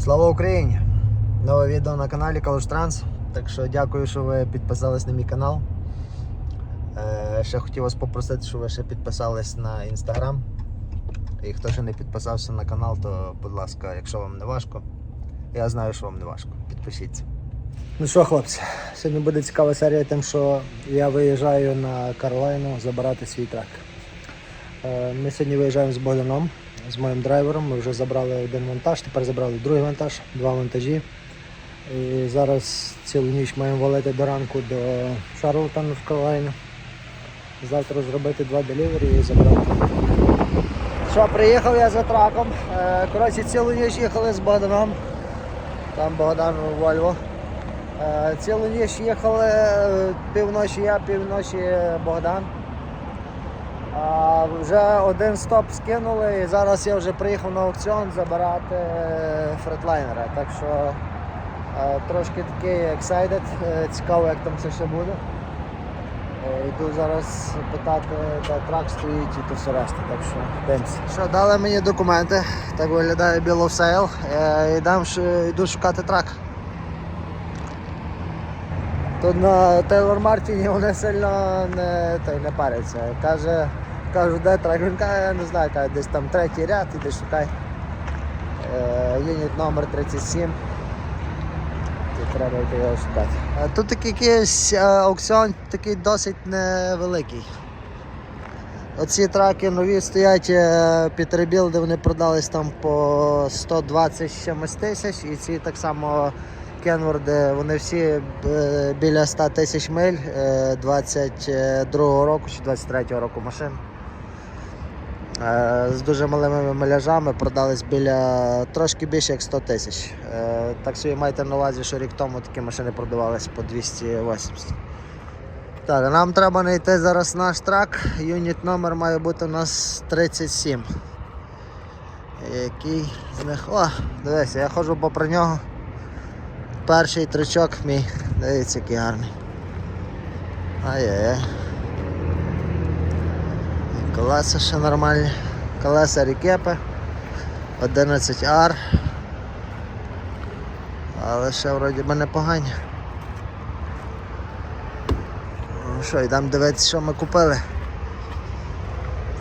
Слава Україні! Нове відео на каналі Trans. Так що дякую, що ви підписались на мій канал. Е, ще хотів вас попросити, щоб ви ще підписались на інстаграм. І хто ще не підписався на канал, то будь ласка, якщо вам не важко, я знаю, що вам не важко. Підпишіться. Ну що, хлопці, сьогодні буде цікава серія тим, що я виїжджаю на Каролайну забирати свій трак. Е, Ми сьогодні виїжджаємо з Богданом, з моїм драйвером. Ми вже забрали один вантаж, тепер забрали другий вантаж, два вантажі. І зараз цілу ніч маємо валити до ранку до Шарлтона в Каролайну. Завтра зробити два делівері і забрати. Що, приїхав я за траком. Е, Коротше, цілу ніч їхали з Богданом. Там Богдан у Вольво. Е, Цілу ніч їхали е, півночі я, півночі Богдан. Вже один стоп скинули і зараз я вже приїхав на аукціон забирати е, фретлайнера. Так що е, трошки такий excited, е, цікаво як там це все буде. Йду зараз питати, де трак стоїть і то все решта. Так що дивимося. Що, дали мені документи, так виглядає. Е, йду шукати трак. Тут на Тейлор Мартіні вони сильно не, не паряться. Каже, кажу, де каже, я не знаю, каже, десь там третій ряд, іди шукай. Е, юніт номер 37. І треба йти його шукати. Е, Тут якийсь е, аукціон такий досить невеликий. Оці траки нові стоять під ребілди, вони продались там по 120 чимось тисяч, і ці так само Кенворди, вони всі біля 100 тисяч миль е, 22 року чи 23 року машин. Е, З дуже малими миляжами продались біля трошки більше як 100 тисяч. Е, Так собі майте на увазі, що рік тому такі машини продавались по 280. Так, нам треба знайти зараз наш трак. Юніт номер має бути у нас 37. Який з них. О, дивися, я ходжу попри нього. Перший тричок мій. Дивіться, який гарний. Ай-яй-яй. Колеса ще нормальні. Колеса рікепи. 11R. Але ще вроді би непогані. Ну що, йдемо дивитися, що ми купили.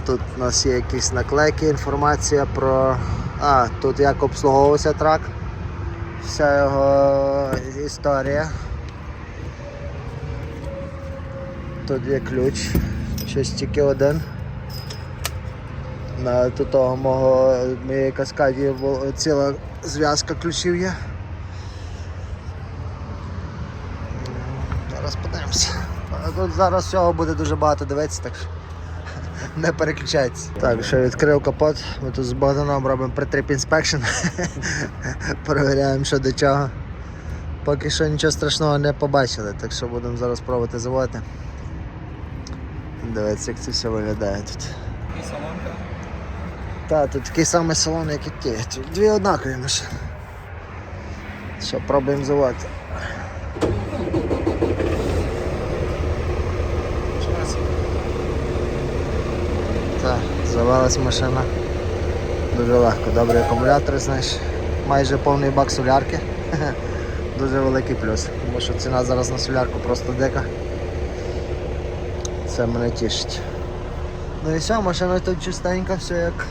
Тут у нас є якісь наклейки, інформація про... А, тут як обслуговувався трак. Вся його історія. Тут є ключ, щось тільки один. На тут того мого моєї каскаді ціла зв'язка ключів є. Зараз подивимося. Тут зараз всього буде дуже багато дивитися, так що не переключайтеся. Так, ще відкрив капот. Ми тут з Богданом робимо притріп інспекшн. Перевіряємо, що до чого. Поки що нічого страшного не побачили, так що будемо зараз пробувати заводити. Дивіться, як це все виглядає тут. І салонка. Так, тут такий самий салон, як і ті. Тут дві однакові машини. Що, пробуємо заводити. Так, завелась машина. Дуже легко. Добрий акумулятор, знаєш. Майже повний бак солярки. Дуже великий плюс. Тому що ціна зараз на солярку просто дика. Це мене тішить. Ну і все, машина тут чистенька, все як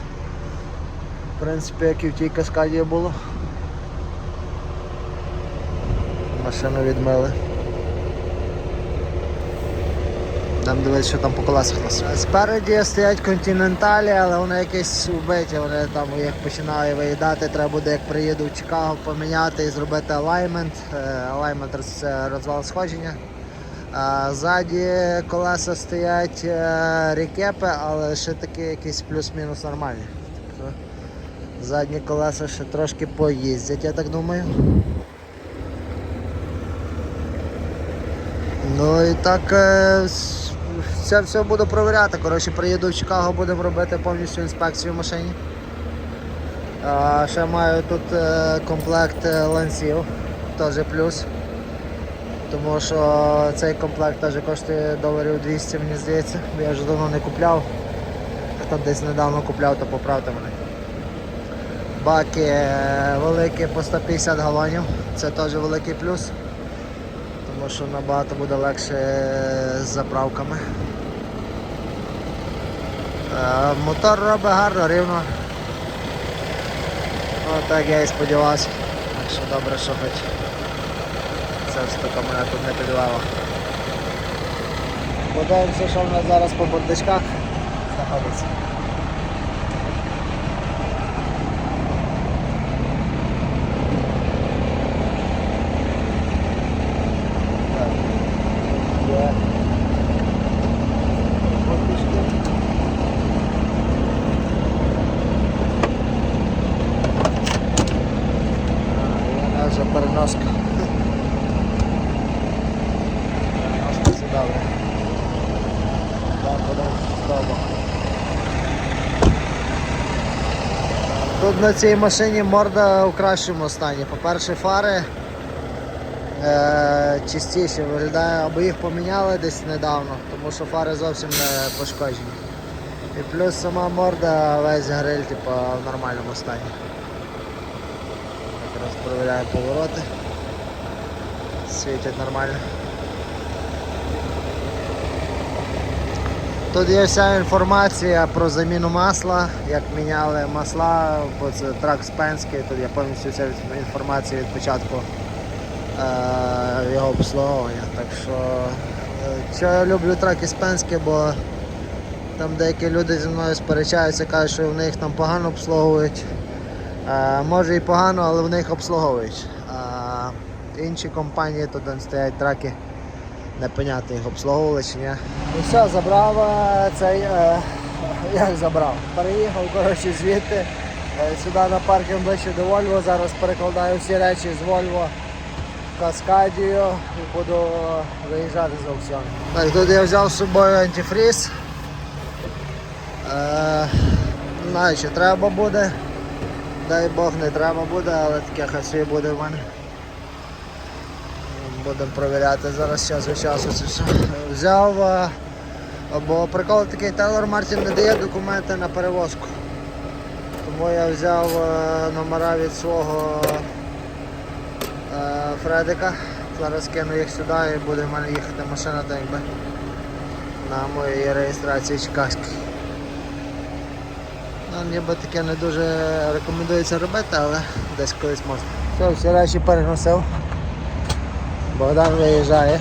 в принципі, як і в тій каскаді було. Машину відмили. Там дивитися, що там по колесах нас. Спереді стоять континенталі, але вони якісь вбиті, вони там їх починає виїдати, треба буде як приїду в Чикаго поміняти і зробити алаймент. Е, Алаймент це розвал сходження. А ззаді колеса стоять е, рікепи, але ще такі якісь плюс-мінус нормальні. Задні колеса ще трошки поїздять, я так думаю. Ну і так е, це все буду провіряти. Коротше, приїду в Чикаго, будемо робити повністю інспекцію в машині. А, ще маю тут е, комплект е, лансів, теж плюс. Тому що цей комплект теж коштує доларів 200, мені здається. Я вже давно не купляв. Хто десь недавно купляв, то поправте мене. Баки е, великі по 150 галонів, це теж великий плюс, тому що набагато буде легше з заправками. Е, Мотор робить гарно, рівно. Ну, так я і сподівався. Так що добре, що хоч це штука мене тут не підвела. Подивимося, що в нас зараз по бардачках знаходиться. Так. Є. Бардачки. А, є наша переноска. Переноска це добре. Так, подивимося з того боку. На цій машині морда у кращому стані. По-перше, фари е, чистіші виглядає, або їх поміняли десь недавно, тому що фари зовсім не пошкоджені. І плюс сама морда, весь гриль типу, в нормальному стані. Якраз перевіряємо повороти. Світять нормально. Тут є вся інформація про заміну масла, як міняли масла, бо це трак Спенський, тут є повністю вся інформація від початку е, його обслуговування. Так що, е, що я люблю траки Спенські, бо там деякі люди зі мною сперечаються, кажуть, що в них там погано обслуговують. Е, може і погано, але в них обслуговують. А інші компанії тут стоять траки. Непонятно їх обслуговували чи ні. Ну все, забрав цей. Е, як забрав? Переїхав коротше, звідти е, сюди на паркінг ближче до Вольво. Зараз перекладаю всі речі з Вольво в Каскадію і буду виїжджати з аукціону. Так, тут я взяв з собою антифріз. Е, знаю, чи треба буде. Дай Бог не треба буде, але таке хай буде в мене. Будемо перевіряти зараз час від часу це все. Взяв, е, бо прикол такий Тейлор Мартін не дає документи на перевозку. Тому я взяв е, номера від свого е, Фредика. Зараз кину їх сюди і буде в мене їхати машина так якби на моїй реєстрації чекаській. Ну, ніби таке не дуже рекомендується робити, але десь колись можна. Все, всі речі переносив. Богдан виїжджає.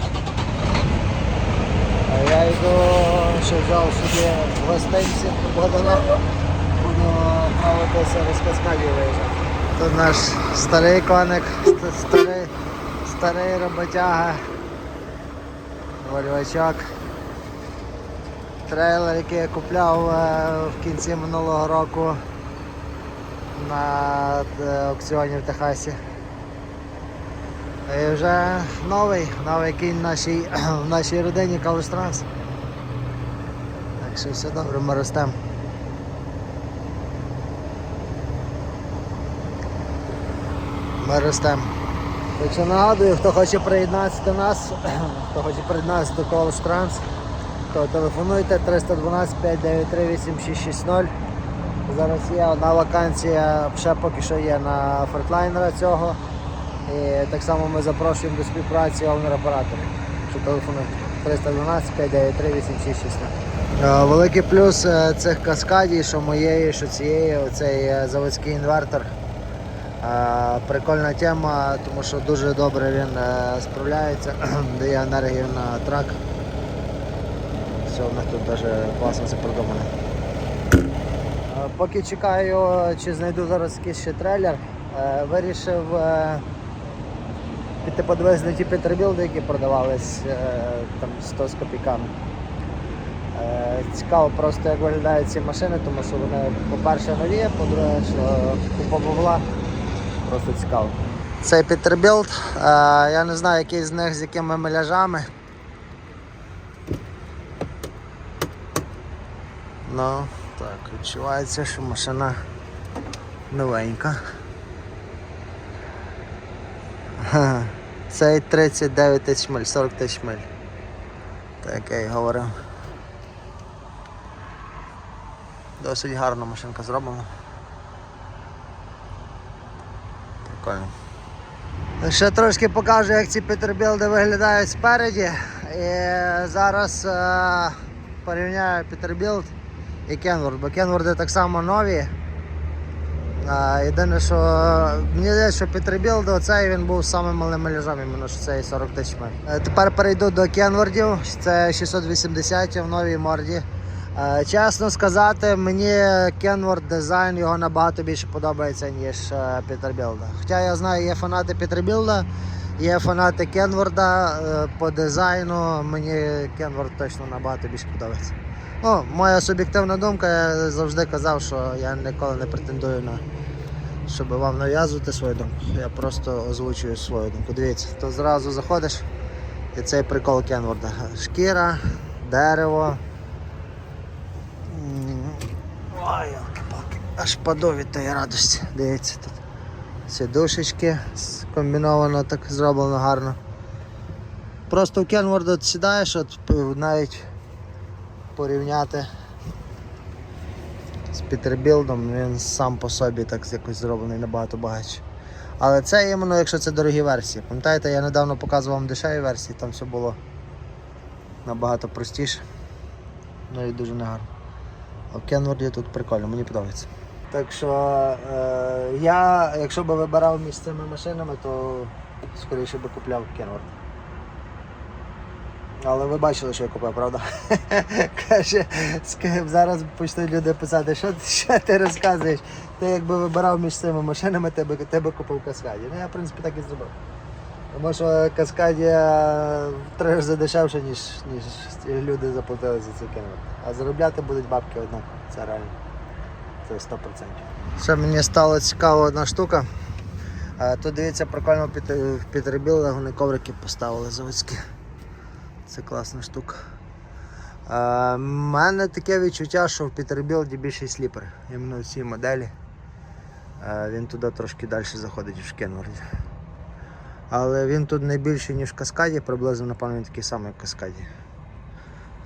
А я йду, що взяв собі в гостинці Богдана. Буду правитися розказкалі виїжджати. Тут наш старий коник, ст- старий, старий роботяга, вольвачок. Трейлер, який я купляв е, в кінці минулого року на е, аукціоні в Техасі. І вже новий, новий кінь в нашій, в нашій родині Калуштранс. Так що все добре, ми ростемо. Ми ростемо. Що нагадую, хто хоче приєднатися до нас, хто хоче приєднатися до Калуш Транс, то телефонуйте 312 593 8660. Зараз є одна вакансія, ще поки що є на фортлайнера цього. І так само ми запрошуємо до співпраці овнер-операторів. Що телефонуйте 312 593 8660. Е, Великий плюс е, цих каскадій, що моєї, що цієї, оцей е, заводський інвертор. Е, Прикольна тема, тому що дуже добре він справляється, дає енергію на трак. Все, в них тут дуже класно це продумано. Поки чекаю, чи знайду зараз якийсь ще трейлер, вирішив е, піти подивитися на ті петербілди, які продавались е, там 100 з копійками. Е, Цікаво просто як виглядають ці машини, тому що вони, по-перше, нові, по-друге, що купа бабла. Просто цікаво. Цей Петербілд, е, я не знаю, який з них з якими миляжами. Ну, так, відчувається, що машина новенька. Цей 39 тисяч миль, 40 тисяч миль. Так я й говорив. Досить гарна машинка зроблена. Прикольно. Ще трошки покажу, як ці Петербілди виглядають спереді. І зараз е, порівняю Петербілд і Кенворд, бо Кенворди так само нові. Єдине, що мені здається, що Петербілд оцей він був самим малим міляжом, іменно що цей 40 тисяч миль. Е, Тепер перейду до Кенвордів. Це 680 в новій морді. Е, Чесно сказати, мені Кенворд дизайн його набагато більше подобається, ніж е, Петербілда. Хоча я знаю, є фанати Петербілда, є фанати Кенворда. По дизайну мені Кенворд точно набагато більше подобається. Ну, моя суб'єктивна думка, я завжди казав, що я ніколи не претендую на щоб вам нав'язувати свою думку. Я просто озвучую свою думку. Дивіться, то зразу заходиш і цей прикол Кенворда. Шкіра, дерево. Ой, палки аж паду від тієї радості. Дивіться тут. Сідушечки комбіновано так зроблено гарно. Просто в Кенворд сідаєш, от навіть порівняти з Пітербілдом, він сам по собі так якось зроблений набагато багатше. Але це іменно, якщо це дорогі версії. Пам'ятаєте, я недавно показував вам дешеві версії, там все було набагато простіше. Ну і дуже негарно. А в Кенворді тут прикольно, мені подобається. Так що е, я, якщо б вибирав між цими машинами, то скоріше би купляв Кенворд. Але ви бачили, що я купив, правда? Каже, зараз почнуть люди писати, що, що ти розказуєш? Ти якби вибирав між цими машинами, ти би, купив Каскаді. Ну я в принципі так і зробив. Тому що Каскадія три рази дешевше, ніж, ніж люди заплатили за цей кінот. А заробляти будуть бабки однаково. Це реально. Це 100%. Ще мені стало цікаво одна штука. Е, Тут дивіться, прикольно під, в Пітербілдах вони коврики поставили заводські. Це класна штука. У мене таке відчуття, що в Пітербілді більший сліпер. Іменно в цій моделі. Е, він туди трошки далі заходить в Кенворді. Але він тут не більший, ніж в каскаді, приблизно, напевно, він такий самий, в каскаді.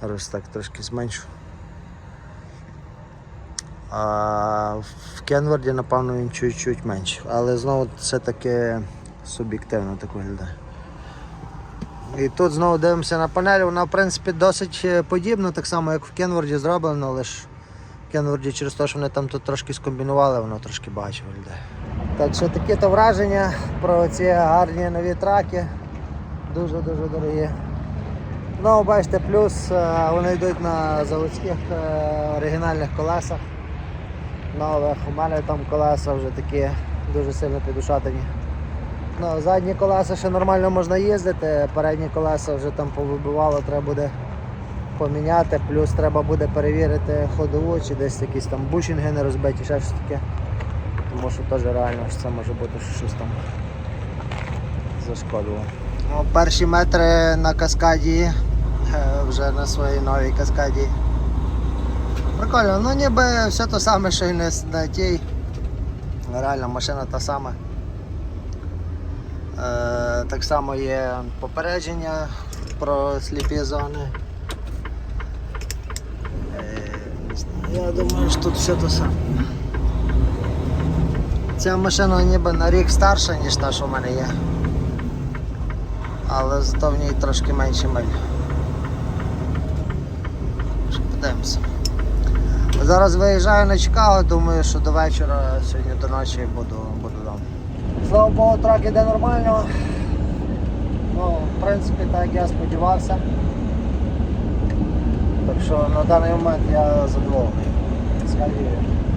Зараз так трошки зменшу. А в Кенворді, напевно, він чуть-чуть менший. Але знову це таке суб'єктивно так виглядає. І тут знову дивимося на панель, вона в принципі досить е, подібна, так само як в Кенворді зроблено, лише в Кенворді через те, що вони там тут трошки скомбінували, воно трошки багатше виглядає. Так що такі то враження про ці гарні нові траки. Дуже-дуже дорогі. Ну, бачите, плюс е, вони йдуть на заводських е, оригінальних колесах. Нових. У мене там колеса вже такі дуже сильно підушатані. Ну, задні колеса ще нормально можна їздити, передні колеса вже там повибивало, треба буде поміняти, плюс треба буде перевірити ходову, чи десь якісь там бушинги не розбиті, ще щось таке. Тому що теж реально що це може бути що щось там зашкодило. Ну, перші метри на каскаді, е, вже на своїй новій каскаді. Прикольно, ну ніби все те саме, що на, на тій. Реально машина та сама. Е, так само є попередження про сліпі зони. Е, я думаю, що тут все те саме. Ця машина ніби на рік старша, ніж та, що в мене є. Але зато в ній трошки менше миль. Подивимося. Зараз виїжджаю на Чикаго, думаю, що до вечора, сьогодні до ночі буду. Слава Богу, трак іде нормально. Ну, в принципі, так я сподівався. Так що на даний момент я задоволений. Скажі.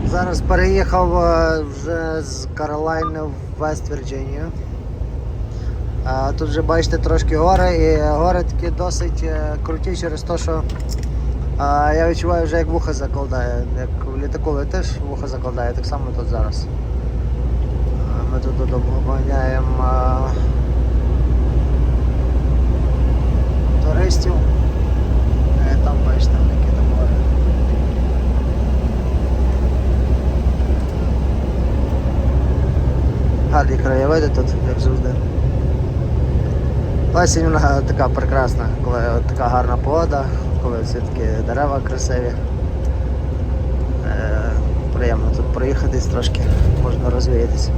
Зараз переїхав е, вже з Каролайни в Вест Вірджинію. Е, Тут вже бачите трошки гори, і гори такі досить е, круті через те, що я відчуваю вже як вуха закладає. Як в літаку летиш, вуха закладає, так само тут зараз. Ми тут додому е, туристів. Е, Там бачите, які гори. Гарні краєвиди тут, як завжди. Осінь така прекрасна, коли така гарна погода, коли всі такі дерева красиві. Е, приємно тут проїхатись трошки, можна розвіятися.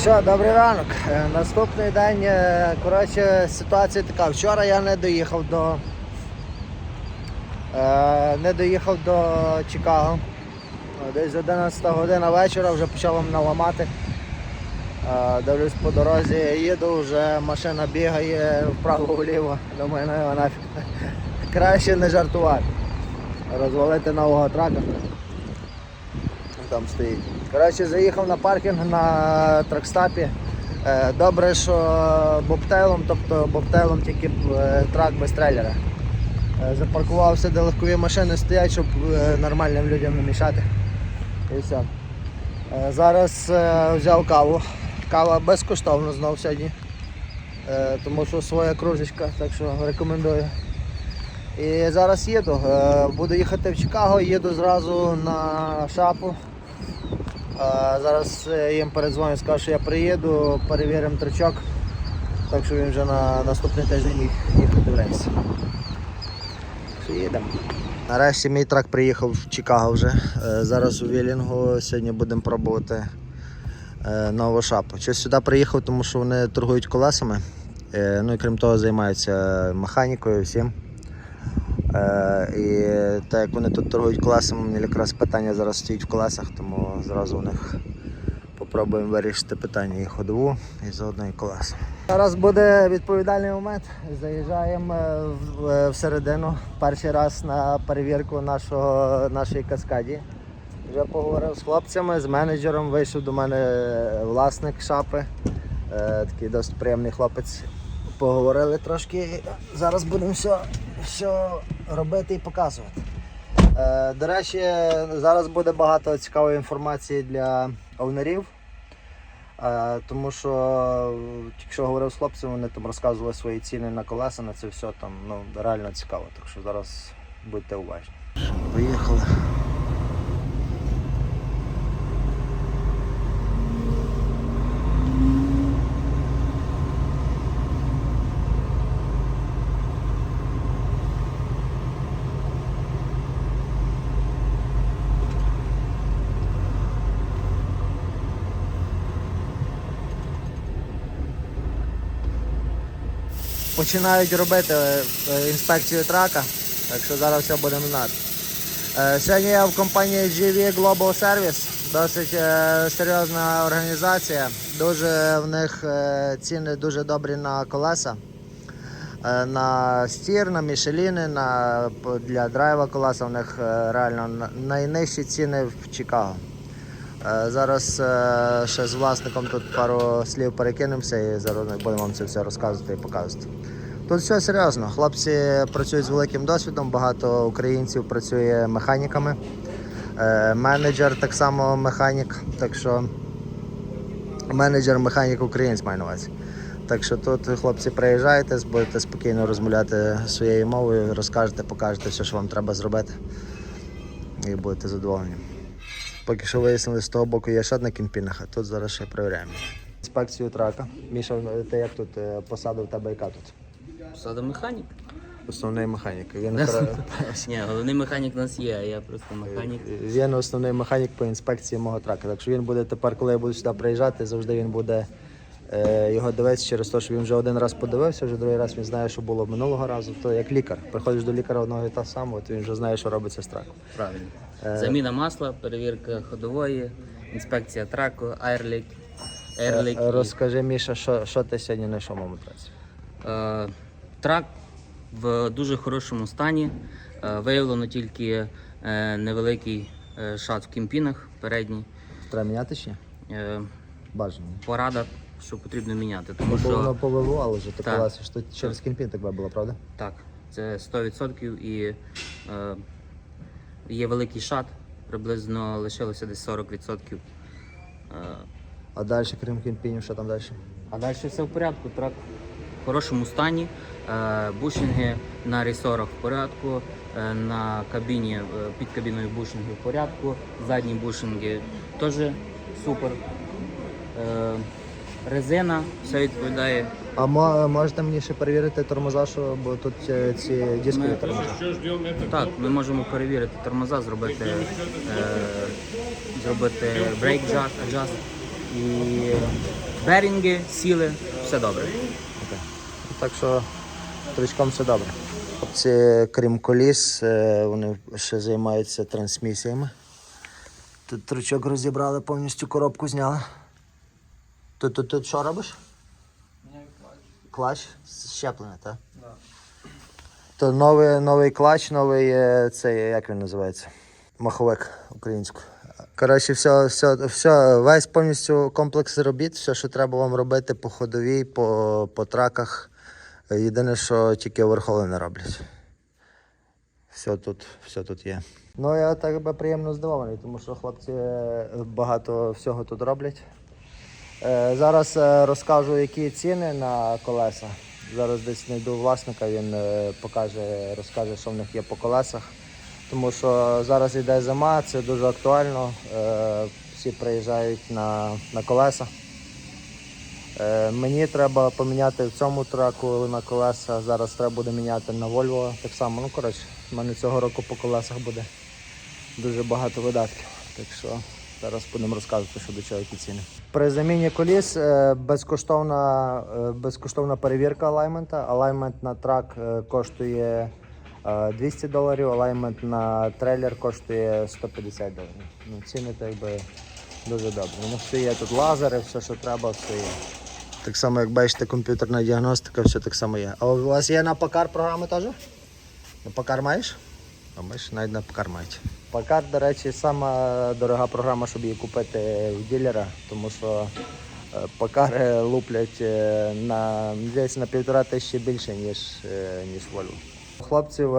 Що, добрий ранок. Е, Наступний день, е, коротше, ситуація така. Вчора я не доїхав до. е, Не доїхав до Чикаго. Десь 11 година вечора вже почало мене ламати. Е, Дивлюсь по дорозі, їду, вже машина бігає вправо-вліво. Думаю, ну його нафіг. Краще не жартувати. Розвалити нового трака. Там стоїть. Коротше, заїхав на паркінг на тракстапі. Е, Добре, що бобтейлом, тобто бобтейлом тільки е, трак без трейлера. Е, Запаркувався, де легкові машини стоять, щоб нормальним людям не мішати. І все. Зараз взяв каву. Кава безкоштовно знов сьогодні. Тому що своя кружечка, так що рекомендую. І зараз їду. Буду їхати в Чикаго, їду зразу на шапу. Зараз е, їм передзвоню, скажу, що я приїду, перевіримо тричок. Так що він вже на наступний тиждень міг їхати в рейс. Їдемо. Нарешті мій трак приїхав в Чикаго вже. Е, Зараз у Вілінгу. Сьогодні будемо пробувати е, нову шапу. Чи сюди приїхав, тому що вони торгують колесами. Ну і крім того, займаються механікою всім. Е, і так як вони тут торгують мені якраз питання зараз стоїть в колесах, тому зразу у них попробуємо вирішити питання і ходову, і заодно і колеса. Зараз буде відповідальний момент. Заїжджаємо е, е, всередину. Перший раз на перевірку нашого, нашої каскаді. Вже поговорив з хлопцями, з менеджером. Вийшов до мене власник шапи. Такий досить приємний хлопець. Поговорили трошки. Зараз будемо все, все робити і показувати. Е, До речі, зараз буде багато цікавої інформації для овнерів. Е, Тому що е, тільки що говорив з хлопцями, вони там розказували свої ціни на колеса, на це все там ну, реально цікаво. Так що зараз будьте уважні. Поїхали. Починають робити е, інспекцію трака, так що зараз все будемо знати. Е, Сьогодні я в компанії GV Global Service, досить е, серйозна організація. Дуже в них ціни дуже добрі на колеса. На стір, на мішеліни, на, для драйва колеса в них реально найнижчі ціни в Чикаго. Е, Зараз е, ще з власником тут пару слів перекинемося і зараз будемо вам це все розказувати і показувати. Тут все серйозно. Хлопці працюють з великим досвідом, багато українців працює механіками. Е, Менеджер так само механік, так що менеджер механік українець маю на увазі. Так що тут хлопці приїжджаєте, будете спокійно розмовляти своєю мовою, розкажете, покажете все, що вам треба зробити. І будете задоволені. Поки що вияснили, з того боку є ще одна кімпінах, а тут зараз ще перевіряємо. Інспекцію трака. Міша, ти як тут е, посада в тебе яка тут? Посада механік. Основний механік. Він, Ні, головний механік у нас є, а я просто механік. він основний механік по інспекції мого трака. Так що він буде тепер, коли я буду сюди приїжджати, завжди він буде його дивитися через те, що він вже один раз подивився, вже другий раз він знає, що було минулого разу. То як лікар. Приходиш до лікаря одного і того самого, то він вже знає, що робиться з траком. Правильно. Е. Заміна масла, перевірка ходової, інспекція траку, айрлік, ерлік. Е, Розкажи, Міша, що, що ти сьогодні знайшов траці? Е, Трак в дуже хорошому стані. Е, Виявлено тільки е, невеликий е, шат в кімпінах передній. Треба міняти ще? Е, Бажано. Порада, що потрібно міняти. Тому Бо воно що повивувало вже Так. що через кімпін так було, правда? так, це 100% і е, є великий шат, приблизно лишилося десь 40%. Е, А далі, крім кімпінів, що там далі? А далі все в порядку. Трак в хорошому стані. Е, Бушинги на ресорах в порядку, е, на кабіні, е, під кабіною бушинги в порядку, задні бушинги теж супер. Е, Резина все відповідає. А мо- можете мені ще перевірити тормоза, що бо тут е, ці дискові Ми- тормоза. Так, ми можемо перевірити тормоза, зробити, е, зробити брейк adjust і берінги, сіли, все добре. Так що тричком все добре. Хлопці, крім коліс, е, вони ще займаються трансмісіями. Тут тричок розібрали, повністю коробку зняли. Тут, тут, тут що робиш? Клач щеплений, так? То новий, новий клач, новий е, цей, як він називається? Маховик українською. Коротше, все, все, все, весь повністю комплекс робіт, все, що треба вам робити по ходовій, по, по траках. Єдине, що тільки верхоли не роблять. Все тут, все тут є. Ну, я так би приємно здивований, тому що хлопці е, багато всього тут роблять. Е, Зараз е, розкажу, які ціни на колеса. Зараз десь знайду власника, він е, покаже, розкаже, що в них є по колесах. Тому що зараз йде зима, це дуже актуально. Всі приїжджають на, на колеса. Мені треба поміняти в цьому траку на колеса. Зараз треба буде міняти на Volvo. Так само, ну коротше, в мене цього року по колесах буде дуже багато видатків. Так що зараз будемо розказувати, що до чого ціни. При заміні коліс е, безкоштовна, е, безкоштовна перевірка алаймента. Алаймент на трак е, коштує е, 200 доларів, алаймент на трейлер коштує 150 доларів. Ну, ціни так би дуже добре. Ну, все є тут лазери, все, що треба, все є. Так само, як бачите, комп'ютерна діагностика, все так само є. А у вас є на Пакар програми теж? На Пакар маєш? А ми ж навіть на Пакар мають. Пакар, до речі, сама дорога програма, щоб її купити в ділера, тому що е, Пакари луплять е, на десь на півтора тисячі більше, ніж, е, ніж Volvo. У хлопців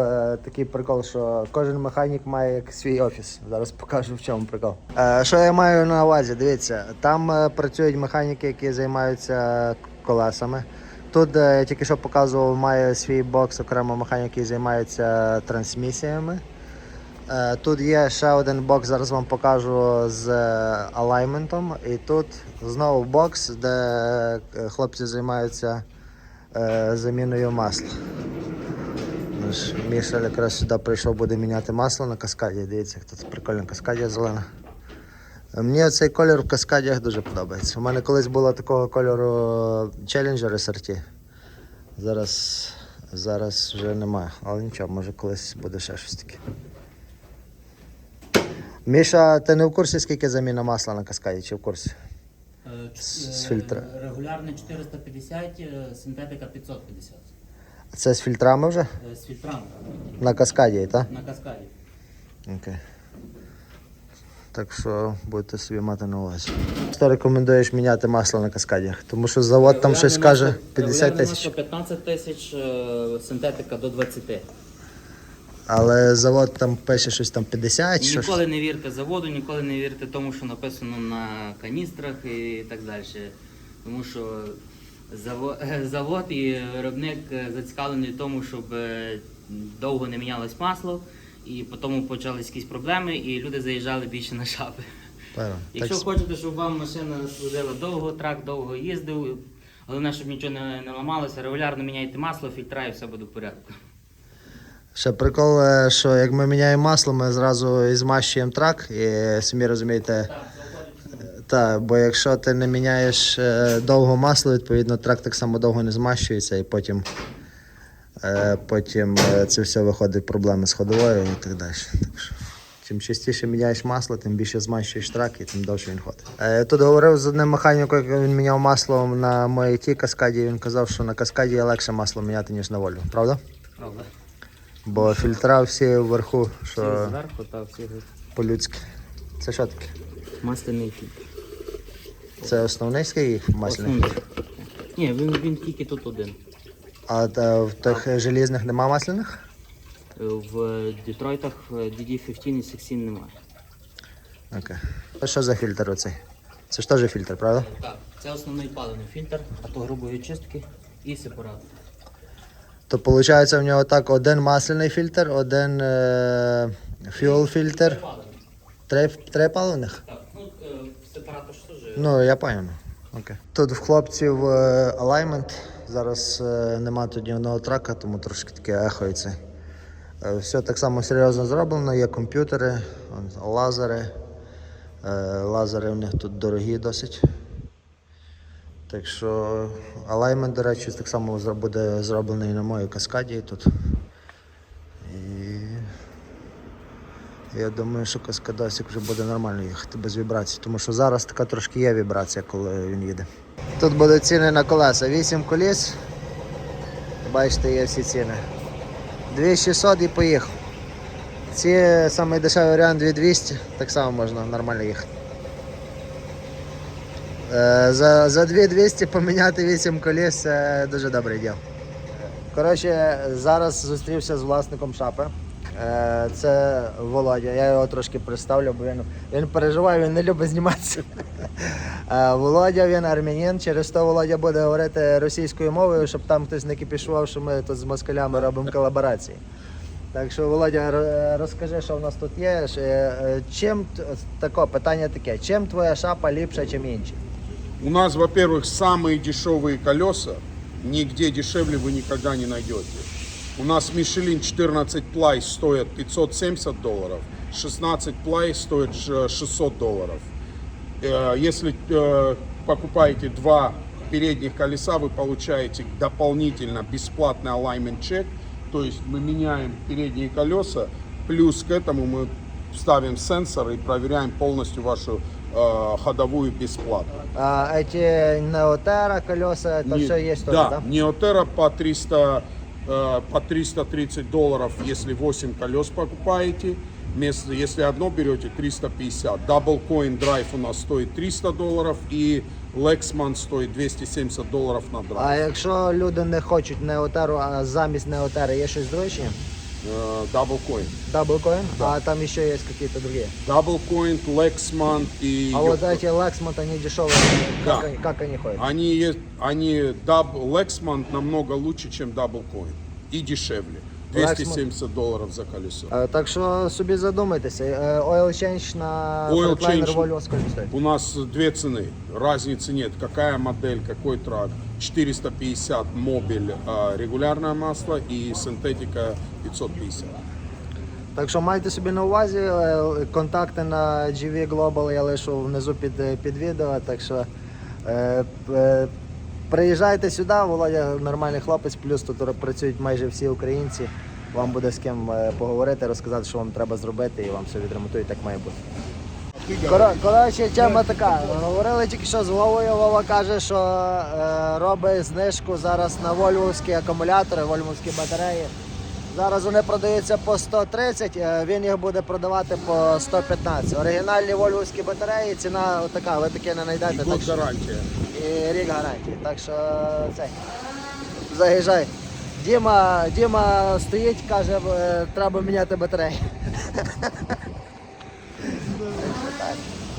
такий прикол, що кожен механік має як свій офіс. Зараз покажу в чому прикол. Що я маю на увазі? Дивіться, там працюють механіки, які займаються колесами. Тут е, я тільки що показував, має свій бокс окремо механік, який займається трансмісіями. Е, Тут є ще один бокс, зараз вам покажу з е, алайментом. І тут знову бокс, де хлопці займаються заміною масла. Наш Міша якраз сюди прийшов, буде міняти масло на каскаді. Дивіться, тут прикольна каскадія зелена. Е, Мені цей колір в каскадіях дуже подобається. У мене колись було такого кольору Challenger SRT. Зараз, зараз вже немає. Але нічого, може колись буде ще щось таке. Міша, ти не в курсі, скільки заміна масла на каскаді, чи в курсі? З- з фільтра. Регулярне 450, е, синтетика 550. А Це з фільтрами вже? Е, З фільтрами На каскаді, так? на каскаді. Окей. Так що будете собі мати на увазі. Що рекомендуєш міняти масло на каскадіях? Тому що завод там щось каже 50 регулярне тисяч. масло 15 тисяч, е, синтетика до 20. Але завод там пише щось там 50, що ж. Ніколи не вірте заводу, ніколи не вірте тому, що написано на каністрах і так далі. Тому що завод, завод і виробник е, зацікавлений в тому, щоб е, довго не мінялось масло, і потім почались якісь проблеми, і люди заїжджали більше на шапи. Певно. Якщо Так, хочете, щоб вам машина служила довго, трак довго їздив, головне, щоб нічого не, не ламалося, регулярно міняйте масло, фільтра і все буде в порядку. Ще прикол, е, що як ми міняємо масло, ми зразу і змащуємо трак, і самі розумієте. Так, бо якщо ти не міняєш е, довго масло, відповідно трак так само довго не змащується і потім, потім е, це все виходить проблеми з ходовою і так далі. Так що, чим частіше міняєш масло, тим більше змащуєш трак і тим довше він ходить. Е, тут говорив з одним механіком, як він міняв масло на моїй тій каскаді, він казав, що на каскаді легше масло міняти, ніж на Volvo, правда? Правда? Бо фільтра всі вверху, що зверху та всі по-людськи. Це що таке? масляний фільтр. Це основний скільки масляний? Основний. Ні, він, він тільки тут один. А та в тих желізних нема масляних? Е, В Детройтах е, DD15 і 16 немає. Окей. А що за фільтр оцей? Це ж теж фільтр, правда? Так, це основний паливний фільтр, а то грубої чистки і сепаратор. То виходить в нього так один масляний фільтр, один е, fuel фільтр, три, три паливних? Так, ну е, сепаратор що ж. Ну, я поняв. Окей. Тут в хлопців е, алаймент. Зараз е, нема тут одного трака, тому трошки таке ехо і це. Все так само серйозно зроблено, є комп'ютери, лазери. Е, Лазери в них тут дорогі досить. Так що алаймент, до речі, так само буде зроблений на моїй каскаді тут. І я думаю, що каскадосик вже буде нормально їхати без вібрацій, тому що зараз така трошки є вібрація, коли він їде. Тут будуть ціни на колеса. 8 коліс. Бачите, є всі ціни. 2600 і поїхав. Ці самий дешевий варіант 2200, так само можна нормально їхати. Е, За, за 2200 поміняти 8 коліс це дуже добре діло. Коротше, зараз зустрівся з власником шапи. Е, Це Володя. Я його трошки представлю, бо він, він переживає, він не любить зніматися. Е, Володя, він армянин, через то Володя буде говорити російською мовою, щоб там хтось не кипішував, що ми тут з москалями робимо колаборації. Так що, Володя, ро- розкажи, що в нас тут є. Ж, е, е, Чим т- тако, питання таке, чим твоя шапа ліпша, ніж інші? У нас, во-первых, самые дешевые колеса. Нигде дешевле вы никогда не найдете. У нас Michelin 14 плай стоит 570 долларов, 16 плай стоит ж- 600 долларов. Э, Если э, покупаете два передних колеса, вы получаете дополнительно бесплатный alignment check. То есть мы меняем передние колеса, плюс к этому мы ставим сенсор и проверяем полностью вашу э, ходовую бесплатно. А эти Неотера колеса, это Не- все есть да, тоже, да? Неотера по 300, э, по 330 долларов, если 8 колес покупаете. Вместо, если одно берете, 350. Double Coin Drive у нас стоит 300 долларов и Lexman стоит 270 долларов на драйв. А якщо люди не хочуть Неотеру, а замість Неотери є щось дорожче? Э, Double Coin. Даблкоин? А там еще есть какие-то другие. Double Coin, Lexman и... А вот эти Lexmont, они дешевые. Да. Как, они, как они ходят? Они, есть- они даб, намного лучше, чем Double Coin. И дешевле. 270 долларов за колесо. Е, Так що собі задумайтеся. Е, Oil change на Oil Freightliner change. Volvo сколько стоит? У нас две цены, разницы нет. Какая модель, какой трак. 450 мобиль а, регулярное масло и синтетика 550. Так що майте собі на увазі, е, контакти на GV Global я лишу внизу під, під відео. Так що е, е, приїжджайте сюди, Володя нормальний хлопець, плюс тут працюють майже всі українці. Вам буде з ким е, поговорити, розказати, що вам треба зробити, і вам все відремонтують, як має бути. Коротше, тема така. Говорили тільки що з Вовою. Вова каже, що е, робить знижку зараз на вольвовські акумулятори, вольвовські батареї. Зараз вони продаються по 130, е, він їх буде продавати по 115. Оригінальні вольвовські батареї, ціна така, ви таке не знайдете. Так і рік гарантії. Так що цей. Заїжджай. Діма, Діма стоїть, каже, е, треба міняти батареї.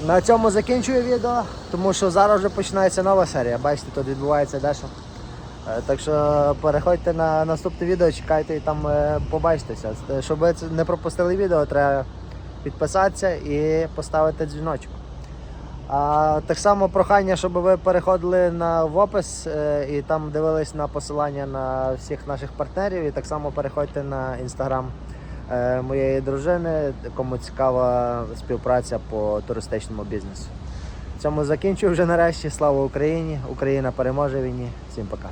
На цьому закінчую відео, тому що зараз вже починається нова серія. Бачите, тут відбувається дещо. Е, Так що переходьте на наступне відео, чекайте і там е, побачитеся. Щоб ви не пропустили відео, треба підписатися і поставити дзвіночок. А так само прохання, щоб ви переходили на в опис е, і там дивились на посилання на всіх наших партнерів. І так само переходьте на інстаграм е, моєї дружини, кому цікава співпраця по туристичному бізнесу. Цьому закінчую вже нарешті. Слава Україні! Україна переможе війні. Всім пока.